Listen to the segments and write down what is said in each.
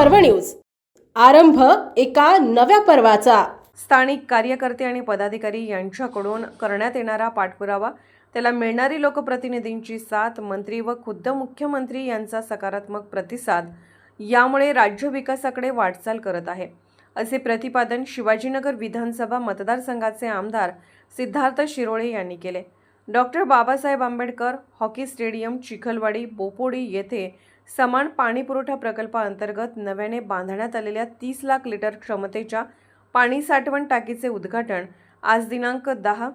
पर्व न्यूज. आरंभ एका नव्या पर्वाचा. स्थानिक कार्यकर्ते आणि पदाधिकारी यांच्याकडून करण्यात येणारा पाठपुरावा. त्याला मिळणारी लोकप्रतिनिधींची साथ मंत्री व खुद्द मुख्यमंत्री यांचा सकारात्मक प्रतिसाद यामुळे राज्य विकासाकडे वाटचाल करत आहे. असे प्रतिपादन शिवाजीनगर विधानसभा मतदारसंघाचे आमदार सिद्धार्थ शिरोळे यांनी केले. Doctor Babasaheb Ambedkar hockey stadium Chikhalwadi Bopodi येथे समान पाणीपुरवठा प्रकल्पाअंतर्गत नव्याने बांधण्यात आलेल्या तीस लाख लिटर क्षमतेच्या पाणी साठवण टाकीचे उद्घाटन आज दिनांक दहा.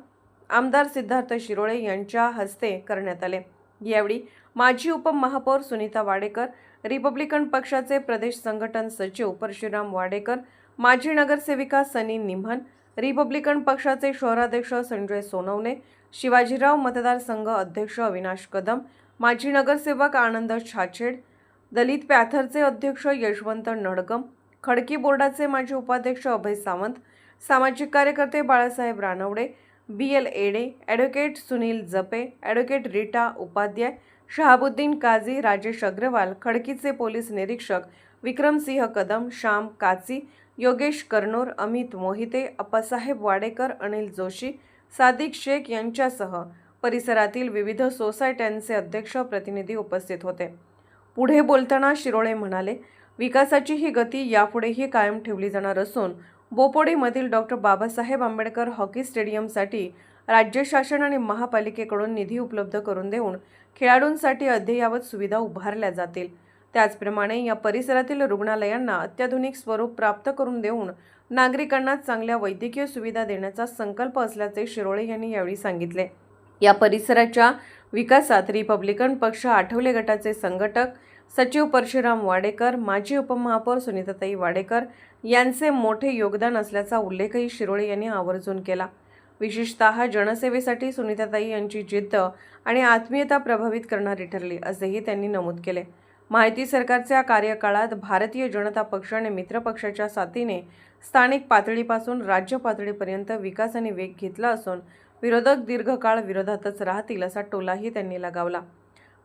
आमदार सिद्धार्थ शिरोळे यांच्या हस्ते करण्यात आले. यावेळी माजी उपमहापौर सुनीता वाडेकर रिपब्लिकन पक्षाचे प्रदेश संघटन सचिव परशुराम वाडेकर माजी नगरसेविका सनी निम्हन रिपब्लिकन पक्षाचे शहराध्यक्ष संजय सोनवणे शिवाजीराव मतदारसंघ अध्यक्ष अविनाश कदम माजी नगरसेवक आनंद छाछेड दलित पॅथरचे अध्यक्ष यशवंत नडगम खडकी बोर्डाचे माजी उपाध्यक्ष अभय सावंत सामाजिक कार्यकर्ते Balasaheb Ranwade B L Ade advocate Sunil Jape advocate Rita Upadhyay Shahabuddin Kazi Rajesh Agarwal खडकीचे police निरीक्षक विक्रमसिंह कदम श्याम काची योगेश कर्नूर अमित मोहिते अप्पासाहेब वाडेकर अनिल जोशी सादिक शेख यांच्यासह परिसरातील विविध सोसायट्यांचे अध्यक्ष प्रतिनिधी उपस्थित होते. पुढे बोलताना शिरोळे म्हणाले विकासाची ही गती यापुढेही कायम ठेवली जाणार असून बोपोडीमधील डॉक्टर बाबासाहेब आंबेडकर हॉकी स्टेडियमसाठी राज्य शासन आणि महापालिकेकडून निधी उपलब्ध करून देऊन खेळाडूंसाठी अद्ययावत सुविधा उभारल्या जातील. त्याचप्रमाणे या परिसरातील रुग्णालयांना अत्याधुनिक स्वरूप प्राप्त करून देऊन नागरिकांना चांगल्या वैद्यकीय सुविधा देण्याचा संकल्प असल्याचे शिरोळे यांनी यावेळी सांगितले. या परिसराच्या विकासात रिपब्लिकन पक्ष आठवले गटाचे संघटक सचिव परशुराम वाडेकर माजी उपमहापौर सुनीताताई वाडेकर यांचे मोठे योगदान असल्याचा उल्लेखही शिरोळे यांनी आवर्जून केला. विशेषतः जनसेवेसाठी सुनीताताई यांची जिद्द आणि आत्मीयता प्रभावित करणारी ठरली असेही त्यांनी नमूद केले. माहिती सरकारच्या कार्यकाळात भारतीय जनता पक्ष आणि मित्रपक्षाच्या साथीने स्थानिक पातळीपासून राज्य पातळीपर्यंत विकास आणि वेग घेतला असून विरोधक दीर्घकाळ विरोधातच राहतील असा टोलाही त्यांनी लगावला.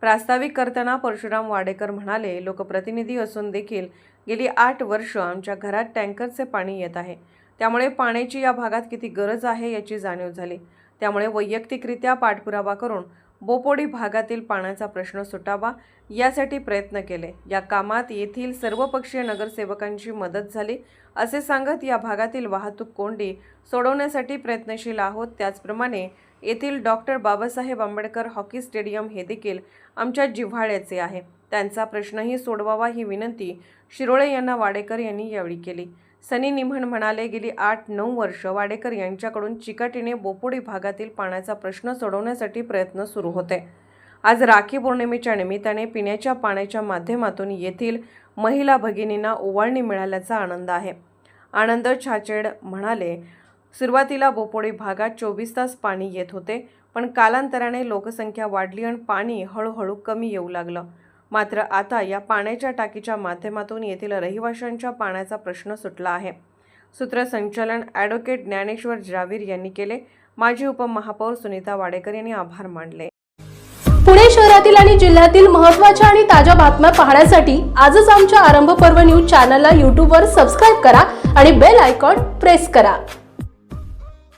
प्रास्ताविक करताना परशुराम वाडेकर म्हणाले लोकप्रतिनिधी असून देखील गेली आठ वर्ष आमच्या घरात टँकरचे पाणी येत आहे. त्यामुळे पाण्याची या भागात किती गरज आहे याची जाणीव झाली. त्यामुळे वैयक्तिकरित्या पाठपुरावा करून बोपोडी भागातील पाण्याचा प्रश्न सुटावा यासाठी प्रयत्न केले. या कामात येथील सर्वपक्षीय नगरसेवकांची मदत झाली. असे सांगत या भागातील वाहतूक कोंडी सोडवण्यासाठी प्रयत्नशील आहोत. त्याचप्रमाणे येथील doctor Babasaheb Ambedkar hockey stadium हे देखील आमच्या जिव्हाळ्याचे आहे. त्यांचा प्रश्नही सोडवावा ही विनंती शिरोळे यांना वाडेकर यांनी यावेळी केली. सनी निम्हण म्हणाले गेली आठ नऊ वर्ष वाडेकर यांच्याकडून चिकाटीने बोपोडी भागातील पाण्याचा प्रश्न सोडवण्यासाठी प्रयत्न सुरू होते. आज राखी पौर्णिमेच्या निमित्ताने पिण्याच्या पाण्याच्या माध्यमातून येथील महिला भगिनींना ओवाळणी मिळाल्याचा आनंद आहे. आनंद छाचेड म्हणाले सुरुवातीला बोपोडी भागात चोवीस तास पाणी येत होते पण कालांतराने लोकसंख्या वाढली आणि पाणी हळूहळू कमी येऊ लागलं. मात्र आता या पाण्याच्या टाकीच्या माध्यमातून येथील रहिवाशांच्या पाण्याचा प्रश्न सुटला आहे. सूत्रसंचालन ॲडव्होकेट ज्ञानेश्वर जावीर यांनी केले. माजी उपमहापौर सुनीता वाडेकर यांनी आभार मानले. पुणे शहरातील आणि जिल्ह्यातील महत्त्वाच्या आणि ताज्या बातम्या पाहण्यासाठी आजच आमच्या आरंभ पर्व न्यूज चॅनलला यूट्यूबवर सबस्क्राईब करा आणि बेल आयकॉन प्रेस करा.